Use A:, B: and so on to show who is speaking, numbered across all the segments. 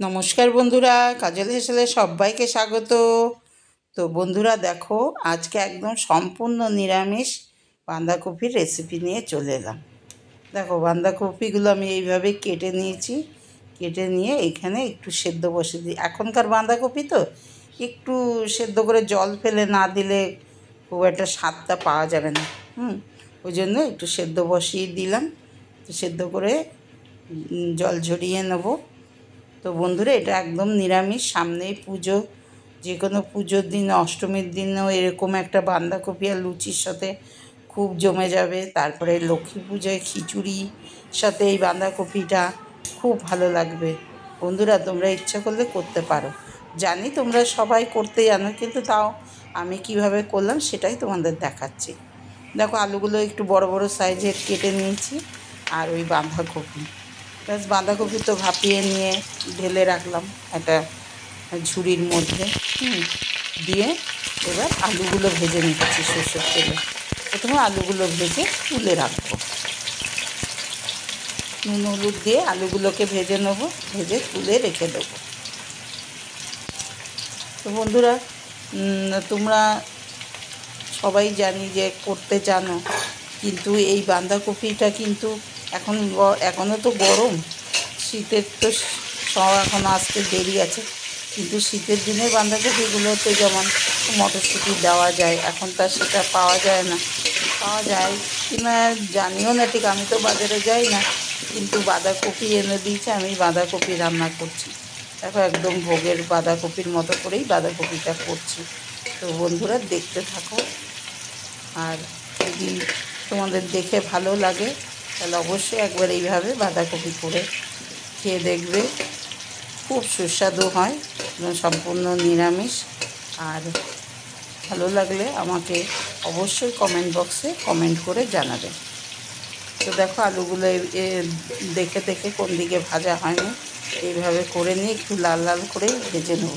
A: নমস্কার বন্ধুরা, কাজল হেসেলে সবাইকে স্বাগত। তো বন্ধুরা দেখো, আজকে একদম সম্পূর্ণ নিরামিষ বাঁধাকপির রেসিপি নিয়ে চলে এলাম। দেখো, বাঁধাকপিগুলো আমি এইভাবে কেটে নিয়েছি। কেটে নিয়ে এখানে একটু সেদ্ধ বসে দিই। এখনকার বাঁধাকপি তো একটু সেদ্ধ করে জল ফেলে না দিলে খুব একটা স্বাদটা পাওয়া যাবে না। হুম, ওই জন্য একটু সেদ্ধ বসিয়ে দিলাম। সেদ্ধ করে জল ঝরিয়ে নেব। তো বন্ধুরা, এটা একদম নিরামিষ। সামনেই পুজো যে কোনো পুজোর দিন, অষ্টমীর দিনও এরকম একটা বাঁধাকপি আর লুচির সাথে খুব জমে যাবে। তারপরে লক্ষ্মী পুজোয় খিচুড়ি সাথে এই বাঁধাকপিটা খুব ভালো লাগবে। বন্ধুরা, তোমরা ইচ্ছা করলে করতে পারো। জানি তোমরা সবাই করতে জানো, কিন্তু তাও আমি কীভাবে করলাম সেটাই তোমাদের দেখাচ্ছি। দেখো, আলুগুলো একটু বড় বড় সাইজের কেটে নিয়েছি, আর ওই বাঁধাকপি। ব্যাস, বাঁধাকপি তো ভাপিয়ে নিয়ে ঢেলে রাখলাম একটা ঝুড়ির মধ্যে। দিয়ে এবার আলুগুলো ভেজে নিচ্ছি সর্ষের তেলে। প্রথমে আলুগুলো ভেজে তুলে রাখব। নুন, হলুদ দিয়ে আলুগুলোকে ভেজে নেব, ভেজে তুলে রেখে দেবো। তো বন্ধুরা তোমরা সবাই জানি যে করতে জানো, কিন্তু এই বাঁধাকপিটা কিন্তু এখন এখনও তো গরম। শীতের তো সব এখন আসতে দেরি আছে। কিন্তু শীতের দিনে বাঁধাকপিগুলোতে যেমন মটরশুঁটি দেওয়া যায়, এখন তো আর সেটা পাওয়া যায় না। পাওয়া যায়। কিনা জানিও না, ঠিক আমি তো বাজারে যাই না। কিন্তু বাঁধাকপি এনে দিয়েছে, আমি বাঁধাকপি রান্না করছি। দেখো, একদম ভোগের বাঁধাকপির মতো করেই বাঁধাকপিটা করছি। তো বন্ধুরা, দেখতে থাকো। আর যদি তোমাদের দেখে ভালো লাগে তাহলে অবশ্যই একবার এইভাবে বাঁধাকপি করে খেয়ে দেখবে। খুব সুস্বাদু হয় সম্পূর্ণ নিরামিষ। আর ভালো লাগলে আমাকে অবশ্যই কমেন্ট বক্সে কমেন্ট করে জানাবে। তো দেখো আলুগুলো দেখে দেখে কোন দিকে ভাজা হয়নি। এইভাবে করে নিয়ে একটু লাল লাল করেই ভেজে নেব।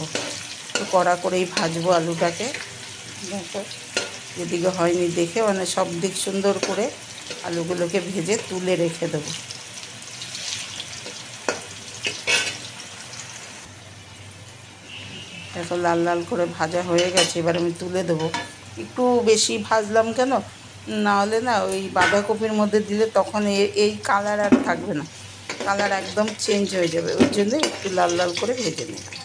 A: একটু কড়া করেই ভাজবো আলুটাকে। দেখো যেদিকে হয়নি দেখে মানে সব দিক সুন্দর করে আলুগুলোকে ভেজে তুলে রেখে দেবো। দেখো লাল লাল করে ভাজা হয়ে গেছে, এবার আমি তুলে দেবো। একটু বেশি ভাজলাম কেন? না হলে না ওই বাঁধাকপির মধ্যে দিলে তখন এই কালার আর থাকবে না। কালার একদম চেঞ্জ হয়ে যাবে ওই জন্য একটু লাল লাল করে ভেজে নিলাম।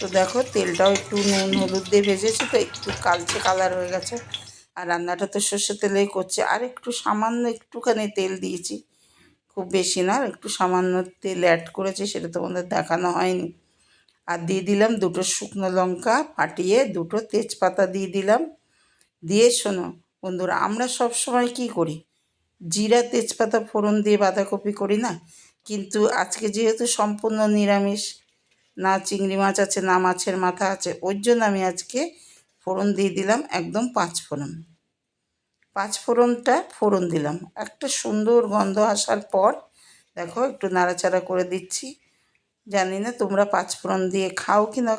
A: তো দেখো তেলটাও একটু নুন হলুদ দিয়ে ভেজেছি, তো একটু কালচে কালার হয়ে গেছে। আর রান্নাটা তো সর্ষে তেলেই করছে। আর একটু সামান্য একটুখানি তেল দিয়েছি। খুব বেশি না একটু সামান্য তেল অ্যাড করেছি, সেটা তোমাদের দেখানো হয়নি। আর দিয়ে দিলাম দুটো শুকনো লঙ্কা ফাটিয়ে দুটো তেজপাতা দিয়ে দিলাম। দিয়ে শোনো বন্ধুরা, আমরা সব সময় কি করি? জিরা, তেজপাতা, ফোড়ন দিয়ে বাঁধাকপি করি না? কিন্তু আজকে যেহেতু সম্পূর্ণ নিরামিষ, না চিংড়ি মাছ আছে, না মাছের মাথা আছে ওর জন্য আমি আজকে ফোড়ন দিয়ে দিলাম একদম পাঁচ ফোড়ন। পাঁচ ফোড়নটা ফোড়ন দিলাম। একটা সুন্দর গন্ধ আসার পর, দেখো একটু নাড়াচাড়া করে দিচ্ছি। জানি না তোমরা পাঁচ ফোড়ন দিয়ে খাও কি না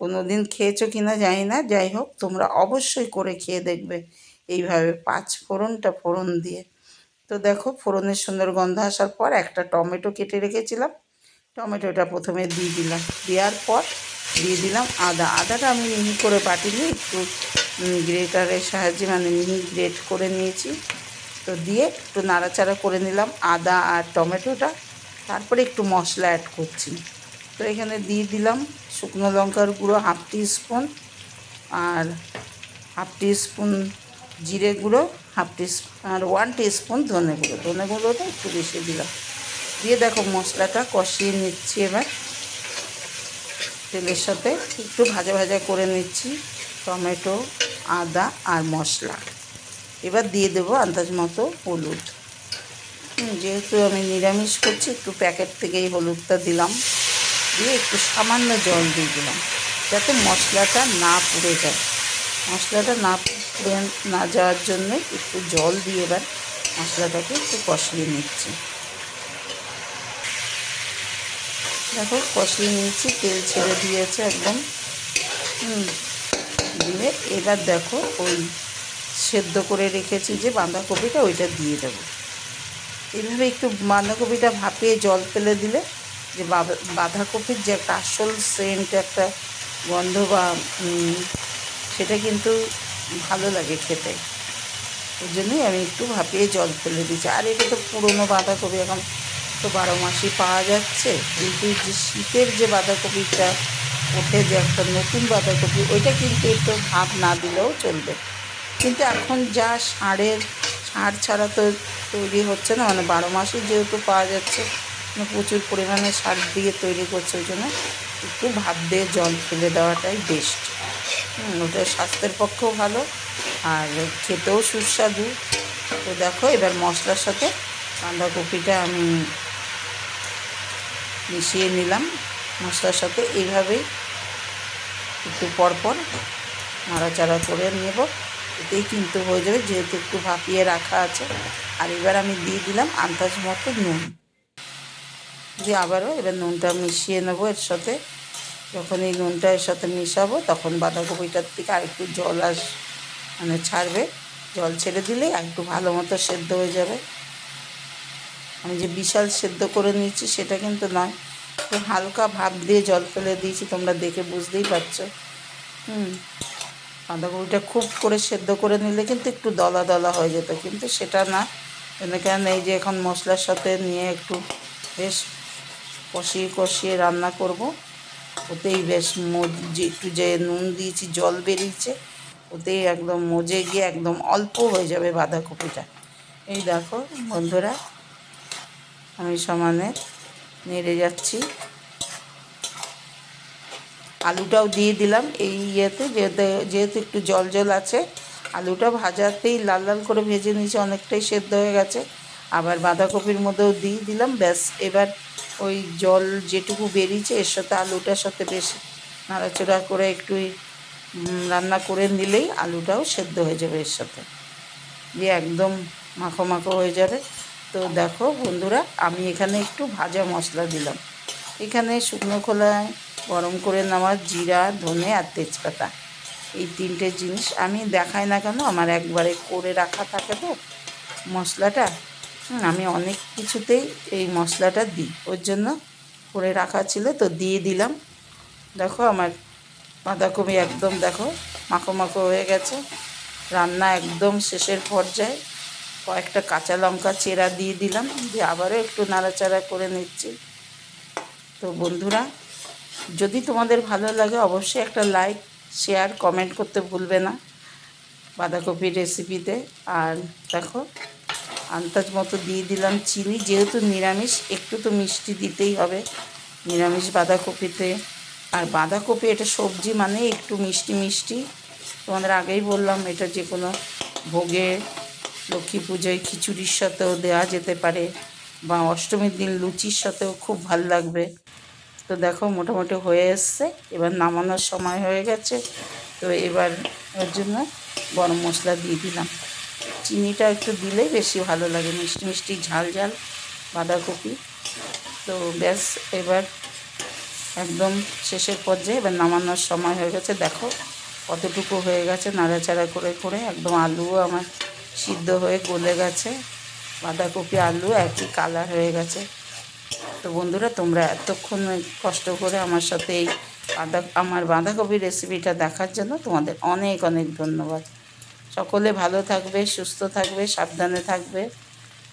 A: কোনো দিন খেয়েছো কি না জানি না। যাই হোক, তোমরা অবশ্যই করে খেয়ে দেখবে এইভাবে পাঁচ ফোড়নটা ফোড়ন দিয়ে। তো দেখো ফোড়নের সুন্দর গন্ধ আসার পর একটা টমেটো কেটে রেখেছিলাম। টমেটোটা প্রথমে দিয়ে দিলাম। দেওয়ার পর দিয়ে দিলাম আদা। আদাটা আমি মিহি করে বাটিনি একটু গ্রেটারের সাহায্যে মানে মিহি গ্রেট করে নিয়েছি। তো দিয়ে একটু নাড়াচাড়া করে নিলাম আদা আর টমেটোটা। তারপরে একটু মশলা অ্যাড করছি। তো এখানে দিয়ে দিলাম শুকনো লঙ্কার গুঁড়ো হাফ টি স্পুন আর হাফ স্পুন জিরে গুঁড়ো, হাফ টি আর ওয়ান স্পুন ধনে গুঁড়ো। ধনে গুঁড়োটা একটু বেশি দিলাম। দিয়ে দেখো মশলাটা কষিয়ে নিচ্ছি এবার। তেলের সাথে একটু ভাজা ভাজা করে নিচ্ছি। টমেটো, আদা আর মশলা। এবার দিয়ে দেবো আন্দাজ মতো হলুদ। যেহেতু আমি নিরামিষ করছি, একটু প্যাকেট থেকেই হলুদটা দিলাম। দিয়ে একটু সামান্য জল দিয়ে দিলাম, যাতে মশলাটা না পুড়ে যায়। মশলাটা না পুড়ে না যাওয়ার জন্য একটু জল দিয়ে এবার মশলাটাকে একটু কষিয়ে নিচ্ছি। দেখো কষিয়ে নিয়েছি, তেল ছেড়ে দিয়েছে একদম। দিয়ে এবার দেখো ওই সেদ্ধ করে রেখেছি যে বাঁধাকপিটা ওইটা দিয়ে দেবো। এইভাবে একটু বাঁধাকপিটা ভাপিয়ে জল ফেলে দিলে যে বাঁধাকপির যে একটা আসল সেন্ট একটা গন্ধ বা সেটা কিন্তু ভালো লাগে খেতে। ওই জন্যই আমি একটু ভাপিয়ে জল ফেলে দিচ্ছি আর এটা তো পুরনো বাঁধাকপি, এখন তো বারো মাসই পাওয়া যাচ্ছে। কিন্তু যে শীতের যে বাঁধাকপিটা ওঠে, যে একটা নতুন বাঁধাকপি, ওইটা কিন্তু একটু ভাব না দিলেও চলবে। কিন্তু এখন যা সারের, সার ছাড়া তো তৈরি হচ্ছে না। মানে বারো মাসই যেহেতু পাওয়া যাচ্ছে মানে প্রচুর পরিমাণে সার দিয়ে তৈরি করছে, ওই জন্য একটু ভাপ দিয়ে জল ফেলে দেওয়াটাই বেস্ট ওটা স্বাস্থ্যের পক্ষেও ভালো, আর খেতেও সুস্বাদু। তো দেখো, এবার মশলার সাথে বাঁধাকপিটা আমি মিশিয়ে নিলাম মশলার সাথে। এইভাবেই একটু পরপর নাড়াচাড়া করে নেব। এতেই কিন্তু হয়ে যাবে, যেহেতু একটু ভাপিয়ে রাখা আছে। আর এবার আমি দিয়ে দিলাম আন্দাজ মতো নুন। দিয়ে আবারও এবার নুনটা মিশিয়ে নেব এর সাথে। যখন এই নুনটা এর সাথে মিশাবো, তখন বাঁধাকপিটার থেকে আরেকটু জল আস মানে ছাড়বে। জল ছেড়ে দিলে একটু ভালো মতো সেদ্ধ হয়ে যাবে। আমি যে বিশাল সেদ্ধ করে নিয়েছি সেটা কিন্তু নয়। একটু হালকা ভাপ দিয়ে জল ফেলে দিয়েছি, তোমরা দেখে বুঝতেই পারছ। হুম। বাঁধাকপিটা খুব করে সেদ্ধ করে নিলে কিন্তু একটু দলা দলা হয়ে যেত, কিন্তু সেটা না। কেন এই যে এখন মশলার সাথে নিয়ে একটু বেশ কষিয়ে কষিয়ে রান্না করব। ওতেই বেশ মজ- একটু যে নুন দিয়েছি, জল বেরিয়েছে, ওতেই একদম মজে গিয়ে একদম অল্প হয়ে যাবে বাঁধাকপিটা। এই দেখো বন্ধুরা আমি সমানে নেড়ে যাচ্ছি। আলুটাও দিয়ে দিলাম এই ইয়েতে, যেহেতু যেহেতু একটু জল জল আছে, আলুটা ভাজাতেই লাল লাল করে ভেজে নিয়েছি, অনেকটাই সেদ্ধ হয়ে গেছে। আবার বাঁধাকপির মধ্যেও দিয়ে দিলাম, ব্যাস। এবার ওই জল যেটুকু বেরিয়েছে, এর সাথে আলুটার সাথে বেশ নাড়াচড়া করে একটু রান্না করে নিলেই আলুটাও সেদ্ধ হয়ে যাবে এর সাথে। দিয়ে একদম মাখো মাখো হয়ে যাবে। তো দেখো বন্ধুরা, আমি এখানে একটু ভাজা মশলা দিলাম। এখানে শুকনো খোলায় গরম করে নেওয়া জিরা, ধনে আর তেজপাতা। এই তিনটে জিনিস আমি দেখাই না কেন, আমার একবারে করে রাখা থাকে তো মশলাটা। আমি অনেক কিছুতেই এই মশলাটা দিই, ওর জন্য করে রাখা ছিল, তো দিয়ে দিলাম। দেখো আমার বাঁধাকপি একদম দেখো মাখো মাখো হয়ে গেছে। রান্না একদম শেষের পর্যায়ে। কয়েকটা কাঁচা লঙ্কা চেরা দিয়ে দিলাম, দিয়ে আবারও একটু নাড়াচাড়া করে নিচ্ছি। তো বন্ধুরা, যদি তোমাদের ভালো লাগে অবশ্যই একটা লাইক শেয়ার কমেন্ট করতে ভুলবে না বাঁধাকপির রেসিপিতে আর দেখো, আন্দাজ মতো দিয়ে দিলাম চিনি, যেহেতু নিরামিষ, একটু তো মিষ্টি দিতেই হবে নিরামিষ বাঁধাকপিতে। আর বাঁধাকপি, এটা সবজি মানে একটু মিষ্টি মিষ্টি। তোমাদের আগেই বললাম, এটা যে কোনো ভোগে লক্ষ্মী পুজোয় খিচুড়ির সাথেও দেওয়া যেতে পারে বা অষ্টমীর দিন লুচির সাথেও খুব ভালো লাগবে। তো দেখো মোটামুটি হয়ে এসছে। এবার নামানোর সময় হয়ে গেছে। তো এবার ওর জন্য গরম মশলা দিয়ে দিলাম। চিনিটা একটু দিলেই বেশি ভালো লাগে। মিষ্টি মিষ্টি ঝাল ঝাল বাঁধাকপি। তো ব্যাস, এবার একদম শেষের পর্যায়ে এবার নামানোর সময় হয়ে গেছে। দেখো কতটুকু হয়ে গেছে, নাড়াচাড়া করে করে একদম আলুও আমার সিদ্ধ হয়ে গলে গেছে। বাঁধাকপি, আলু একই কালার হয়ে গেছে। তো বন্ধুরা, তোমরা এতক্ষণ কষ্ট করে আমার সাথে এই বাঁধা, আমার বাঁধাকপির রেসিপিটা দেখার জন্য তোমাদের অনেক অনেক ধন্যবাদ। সকলে ভালো থাকবে, সুস্থ থাকবে, সাবধানে থাকবে।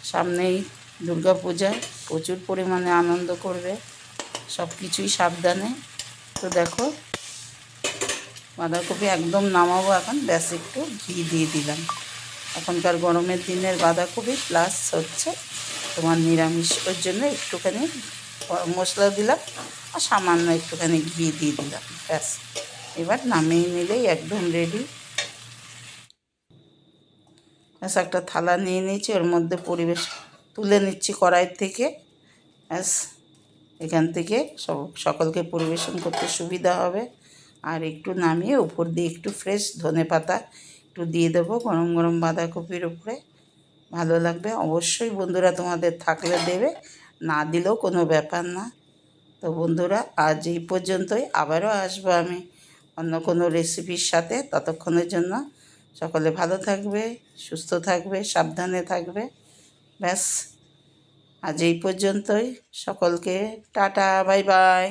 A: সামনেই দুর্গা পূজা প্রচুর পরিমাণে আনন্দ করবে। সব কিছুই সাবধানে। তো দেখো, বাঁধাকপি একদম নামাবো এখন, ব্যাস একটু ঘি দিয়ে দিলাম। এখনকার গরমের দিনের বাঁধাকপি প্লাস হচ্ছে তোমার নিরামিষ। ওর জন্য একটুখানি গরম মশলা দিলাম আর সামান্য একটুখানি ঘি দিয়ে দিলাম, ব্যাস। এবার নামিয়ে নিলেই একদম রেডি ব্যাস, একটা থালা নিয়ে নিয়েছি, ওর মধ্যে পরিবেশ তুলে নিচ্ছি কড়াই থেকে। ব্যাস, এখান থেকে সব, সকলকে পরিবেশন করতে সুবিধা হবে। আর একটু নামিয়ে উপর দিয়ে একটু ফ্রেশ ধনে পাতা একটু দিয়ে দেবো, গরম গরম বাঁধাকপির উপরে। ভালো লাগবে অবশ্যই, বন্ধুরা তোমাদের থাকলে দেবে, না দিলেও কোনো ব্যাপার না। তো বন্ধুরা, আজ এই পর্যন্তই, আবারও আসব আমি অন্য কোনো রেসিপির সাথে। ততক্ষণের জন্য সকলে ভালো থাকবে, সুস্থ থাকবে, সাবধানে থাকবে। ব্যাস, আজ এই পর্যন্তই। সকলকে টাটা, বাই বাই।